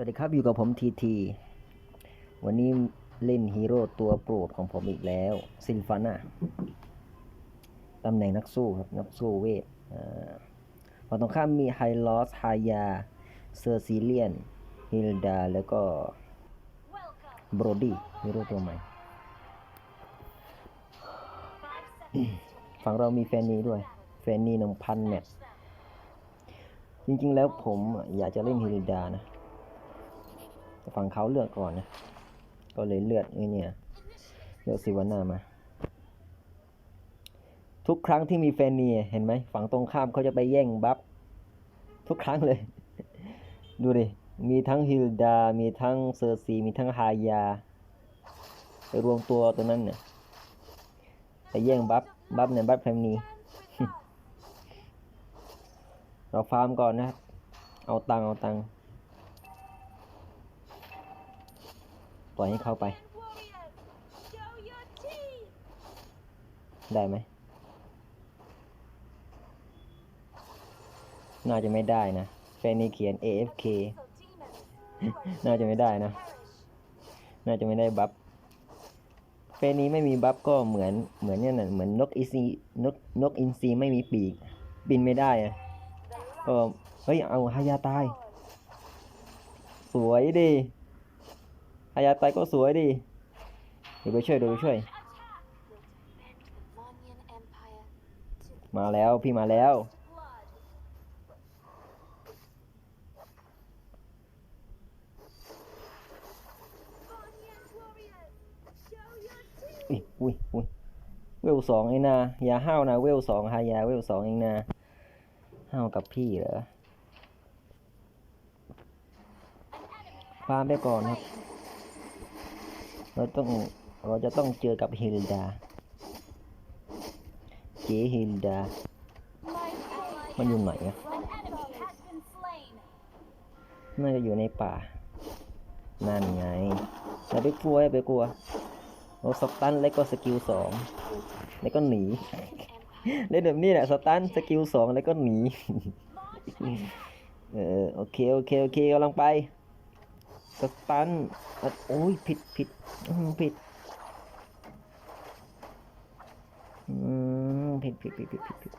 วัสดีครับอยู่กับผมทีทีวันนี้เล่นฮีโร่ตัวโปรดของผมอีกแล้วซินฟาน่าตำแหน่งนักสู้ครับ นักสู้เวทอ่าฝั่งตรงข้ามมีไฮลอสไฮยา เซอร์ซิเลียน ฮิลดา แล้วก็บรอดี้ฮีโร่ตัวใหม่ ฝั่งเรามีแฟนนีด้วย แฟนนีหนึ่งพันแมตจริงๆแล้วผมอยากจะเล่นฮิลดานะ ฝั่งเขาเลือกก่อนนะ ก็เลยเลือกเนี่ย เลือกซิวาน่ามา ทุกครั้งที่มีแฟนเนียเห็นไหมฝั่งตรงข้ามเขาจะไปแย่งบัฟทุกครั้งเลย ดูดิ มีทั้งฮิลดา มีทั้งเซอร์ซี มีทั้งฮายา ไปรวมตัวตัวนั้นเนี่ยไปแย่งบัฟบัฟเนี่ยบัฟแฟมนีเราฟาร์มก่อนนะครับ เอาตังค์เอาตัง ปล่อยให้เข้าไป ได้ไหม น่าจะไม่ได้นะแฟนนี่เขียน AFK น่าจะไม่ได้นะ น่าจะไม่ได้บัฟเฟนนี้ไม่มีบัฟก็เหมือนเหมือนเนี่ยนะเหมือนนกอินทรีนกนกอินทรีไม่มีปีก บินไม่ได้อะก็เฮ้ยเอาฮายาตาย สวยดิ ฮายาตายก็สวยดิเดี๋ยวไปช่วยเดี๋ยวไปช่วย มาแล้วพี่มาแล้ว อุ้ยอุ้ยอุ้ยเวลสองเองนะอย่าห้าวนะเวลสองฮายาเวลสองเองนะห้าวกับพี่เหรอฟาร์มไปก่อนครับ เราต้องเราจะต้องเจอกับฮิลดา เจฮิลดา มันอยู่ไหนอะน่าจะอยู่ในป่า นั่นไงอย่าไปกลัวอย่าไปกลัวเราสตันแล้วก็สกิลสองแล้วก็หนีเล่นแบบนี้แหละสตันสกิลสองแล้วก็หนี เออโอเค โอเค โอเคกำลังไป สตันโอ้ยผิดผิดผิดผิดผิดผิดผิดผิดผิด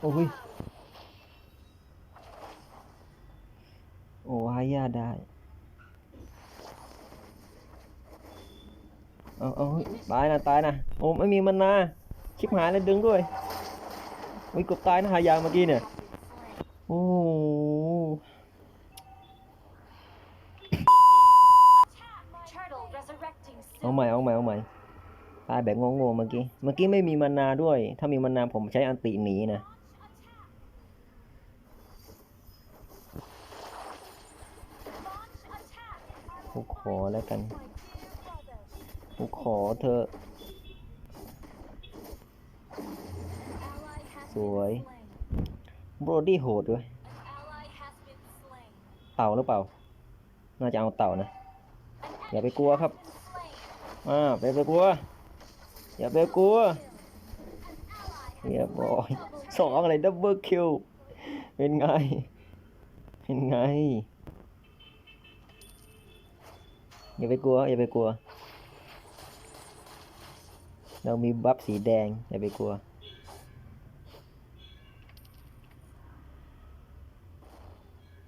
โอ้ยโอ้ฮายาได้เอาเอาตายนะตายนะโอ้ไม่มีมันนาชิบหายเลยดึงด้วยอุ้ยเกบตายนะหายางเมื่อกี้เนี่ยโอ้ เอาใหม่เอาใหม่เอาใหม่ตายแบบงงๆเมื่อกี้ เมื่อกี้ไม่มีมันนาด้วย ถ้ามีมันนาผมใช้อันติหนีนะกูขอแล้วกันกูขอเธอ สวยโบรดี้โหดด้วย เต่าหรือเปล่า น่าจะเอาเต่านะ อย่าไปกลัวครับ อ่าไปไปกลัว อย่าไปกลัวเรียบร้อยสองอะไรดับเบิลคิวเป็นไง เป็นไง อย่าไปกลัว อย่าไปกลัว เรามีบัฟสีแดง อย่าไปกลัว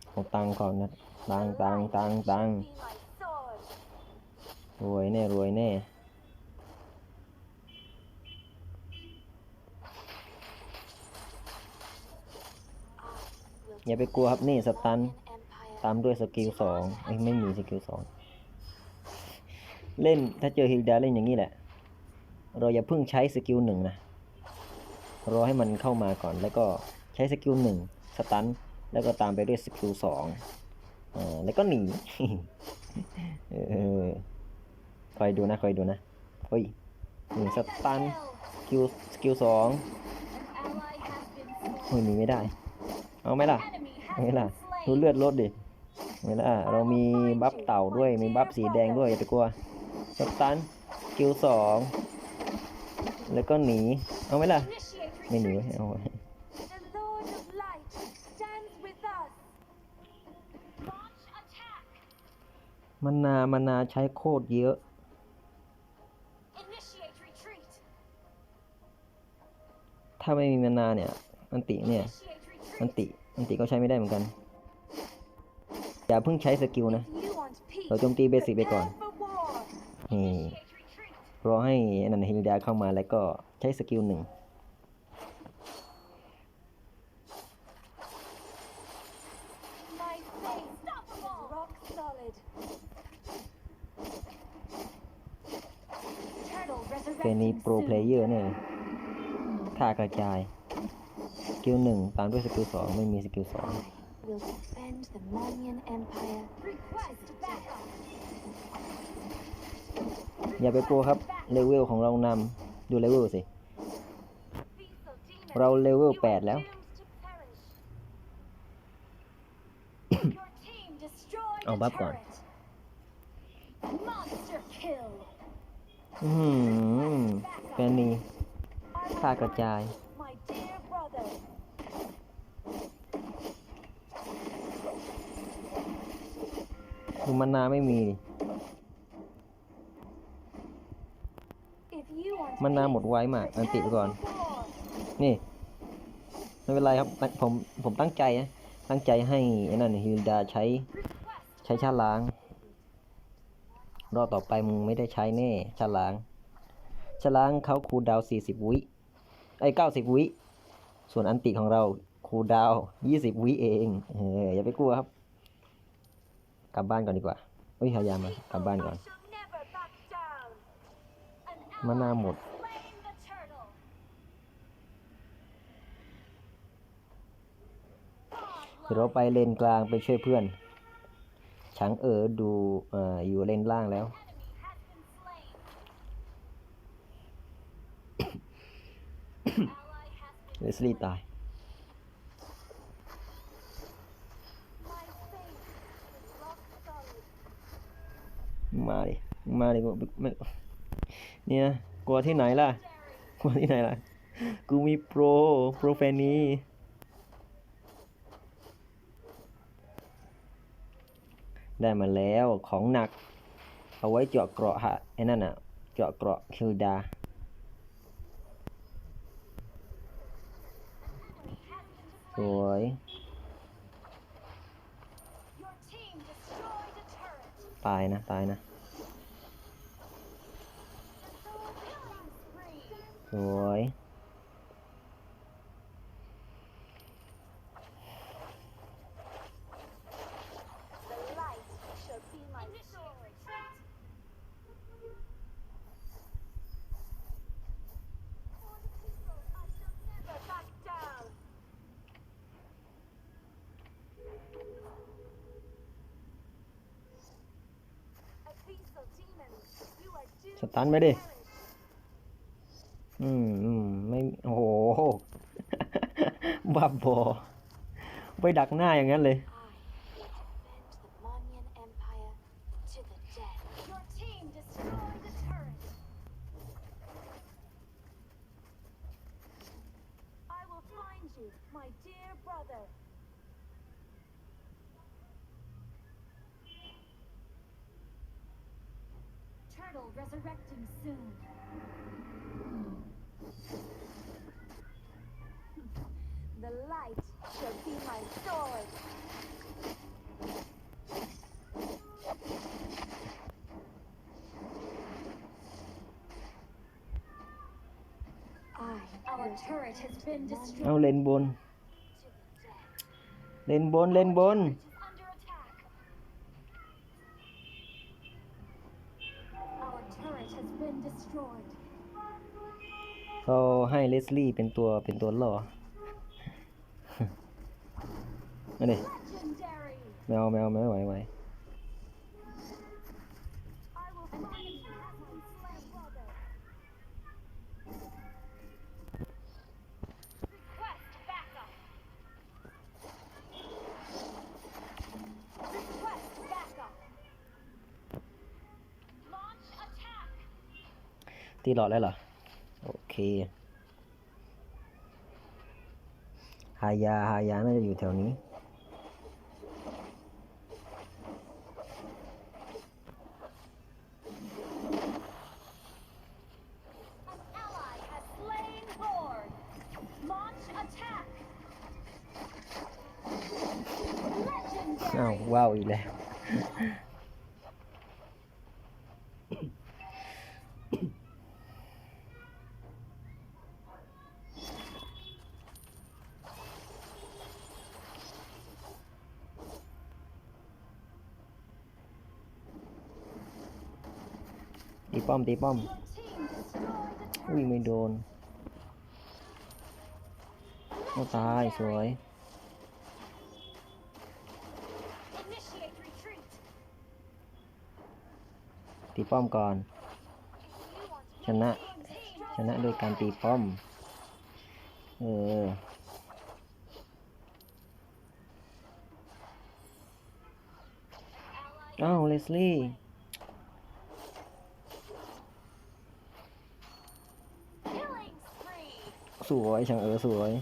เอาตังค์ก่อนนะ ตังตังตังตังค์ รวยแน่ รวยแน่ อย่าไปกลัวครับนี่สตัน ตามด้วยสกิลสองไม่มีสกิลสองเล่นถ้าเจอฮิลดาเล่นอย่างนี้แหละ เราอย่าเพิ่งใช้สกิลหนึ่งนะ รอให้มันเข้ามาก่อนแล้วก็ใช้สกิลหนึ่งสตัน แล้วก็ตามไปด้วยสกิลสองอ่าแล้วก็หนี เออ คอยดูนะคอยดูนะเฮ้ยหนึ่งสตันสกิลสกิลสองเฮ้ยหนีไม่ได้ เอาไหมล่ะเอาไหมล่ะดูเลือดลดดิเอาไหมล่ะเรามีบัฟเต่าด้วยมีบัฟสีแดงด้วยอย่าไปกลัวสตันสกิลสองแล้วก็หนี เอาไหมล่ะ ไม่หนีเอามันนามันนาใช้โคตรเยอะ ถ้าไม่มีมันาเนี่ยอันติเนี่ยอันติอันติก็ใช้ไม่ได้เหมือนกัน อย่าเพิ่งใช้สกิลนะ เราโจมตีเบสิกไปก่อน นี่ รอให้อนันฮิลดาเข้ามาแล้วก็ใช้สกิลหนึ่งเป็นนี้โปรเพลเยอร์เนี่ย ท่ากระจาย สกิลหนึ่งตามด้วยสกิลสองไม่มีสกิลสอง will defend the Monian Empire. Request backup. อย่าไปโปรครับ เลเวลของเรานำดูเลเวลสิ เราเลเวลแปดแล้ว เอาบัฟก่อน Monster kill. อือหือเป็นนี้ ท่ากระจาย My dear brother. ดูมันนาไม่มีดิมันนาหมดไวมากอันติก่อน นี่ ไม่เป็นไรครับ ผม ผมตั้งใจนะ ตั้งใจให้ไอ้นั่นฮิลดาใช้ ใช้ชาล้าง รอบต่อไปมึงไม่ได้ใช้แน่ชาล้างชาล้างเขาคูดาวน์40 วิ ไอ้ย90วิ ส่วนอันติของเราคูดาวน์20วิเองเอออย่าไปกลัวครับ กลับบ้านก่อนดีกว่าเฮ้ยพยายามา กลับบ้านก่อน มานาหมด เดี๋ยวเราไปเลนกลางไปช่วยเพื่อนช้างเออดูอ่ออยู่เลนล่างแล้ว เลสลี่ตาย มาดิ มาดิกูไม่เนี่ยกลัวที่ไหนล่ะ กลัวที่ไหนล่ะ กูมีโปร โปรแฟนนี้ได้มาแล้วของหนัก เอาไว้เจาะเกราะฮะไอ้นั่นอะ เจาะเกราะคิลดา วย ตายนะ ตายนะ สวย สตันไปดิ อืมอืมไม่ โอ้โห บ้าบอไปดักหน้าอย่างนั้นเลย I will defend the Monian Empire to the death. Your team destroyed the turret. I will find you, my dear brother. Turtle resurrecting soon. The light shall be my sword. I, our turret has been เอา destroyed เลนบน to the death. เลนบน เลนบน Turret is under attack. Our turret has been destroyed. เราให้เลสลี่เป็นตัวเป็นตัวล่อมาดิ Legendary. แมวแมวแมวไหวไหว ตีหลอดแล้วเหรอ โอเคฮายาฮายาน่าจะอยู่แถวนี้อ้าวว้าวอีกแล้ว ป้อมตีป้อมอุ้ยไม่โดนโอ้ตายสวยตีป้อมก่อน ชนะ ชนะโดยการตีป้อม เอออ้าวเลสลี่ สวยช่างเออสวย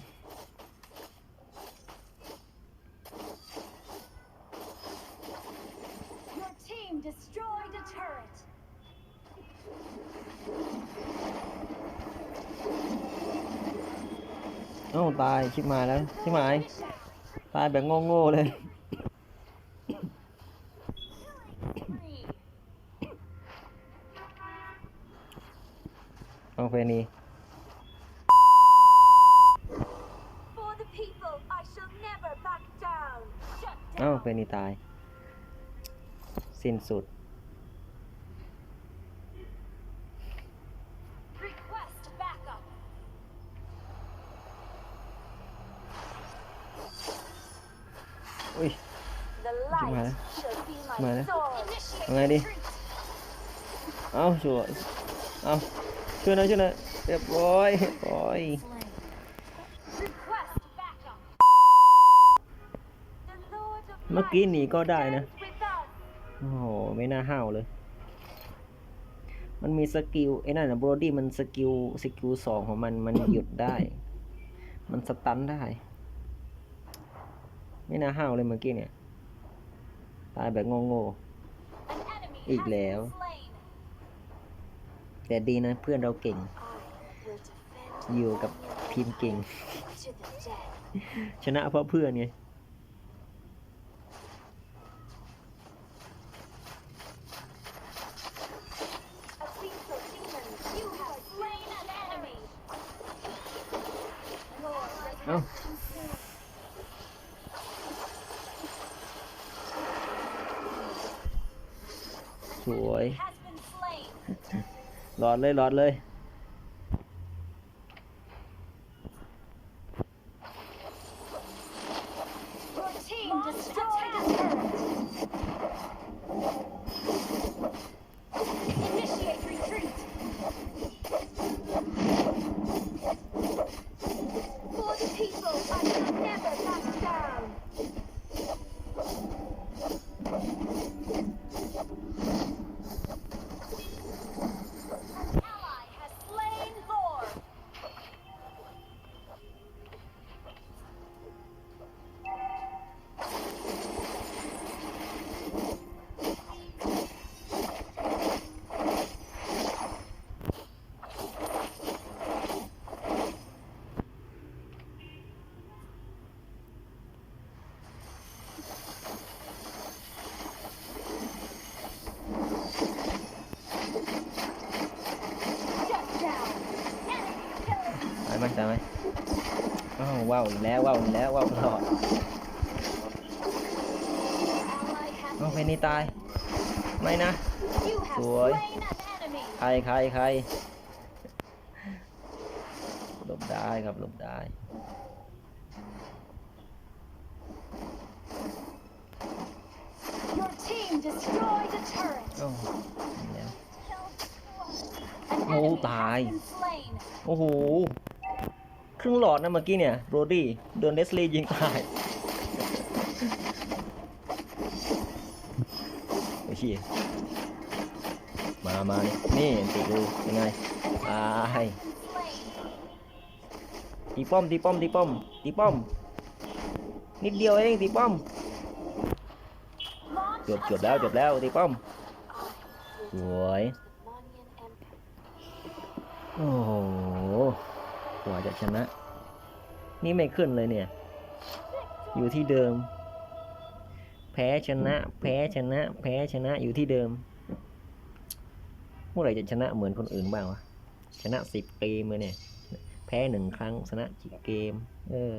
Your team destroyed a turret. เอ้าตายชิบหายแล้วชิบหายตายแบบโง่ๆเลย Spree. เอาเฟนี อ้า down. เฟนีตาย สิ้นสุด Request backup. อุ้ย The Chịu mà. light shall be Mà my đấy. sword. Ở ngay đi. Retreat. เอ้าสวยเอ้าช่วยหน่อยช่วยหน่อยเรียบร้อยเรียบร้อย มื่อกี้หนีก็ได้นะ โอ้โห ไม่น่าห้าวเลย มันมีสกิลไอ้นั่นนะโบรดี้มันสกิลสกิลสองของมันมันหยุดได้ มันสตันได้ ไม่น่าห้าวเลยเมื่อกี้เนี่ย ตายแบบโง่ An enemy Ít has been lẹo. slain. ๆแต่ดีนะเพื่อนเราเก่ง อยู่กับทีมเก่ง ชนะเพราะเพื่อนไง วย has been slain. หลอดเลยหลอดเลย ตายไหมตายไหมอ้าวว้าวอีกแล้วว้าวอีกแล้วว้าวตลอด Ally has อ้าวเพนนี่ตาย ไม่นะ You have Rồi. slain an enemy. ใครใครใครหลบได้ครับหลบได้ Your team destroyed a turret. อ้าวนี่แล้ว An Ô, enemy tài. has been slain. โอ้โห ครึ่งหลอดนะเมื่อกี้เนี่ยโรดี้โดนเดสลียิงตายโอเชี่ยมามานี่นี่ติดูยังไงตายตีป้อมตีป้อมตีป้อมตีป้อม นิดเดียวเองตีป้อมจบจบแล้วจบแล้วตีป้อมสวยโอ้ กว่าจะชนะ นี่ไม่ขึ้นเลยเนี่ย อยู่ที่เดิม แพ้ชนะ แพ้ชนะ แพ้ชนะอยู่ที่เดิมเมื่อไหร่จะชนะเหมือนคนอื่นบ้างวะชนะสิบเกมเลยเนี่ย แพ้หนึ่งครั้งชนะกี่เกม เออ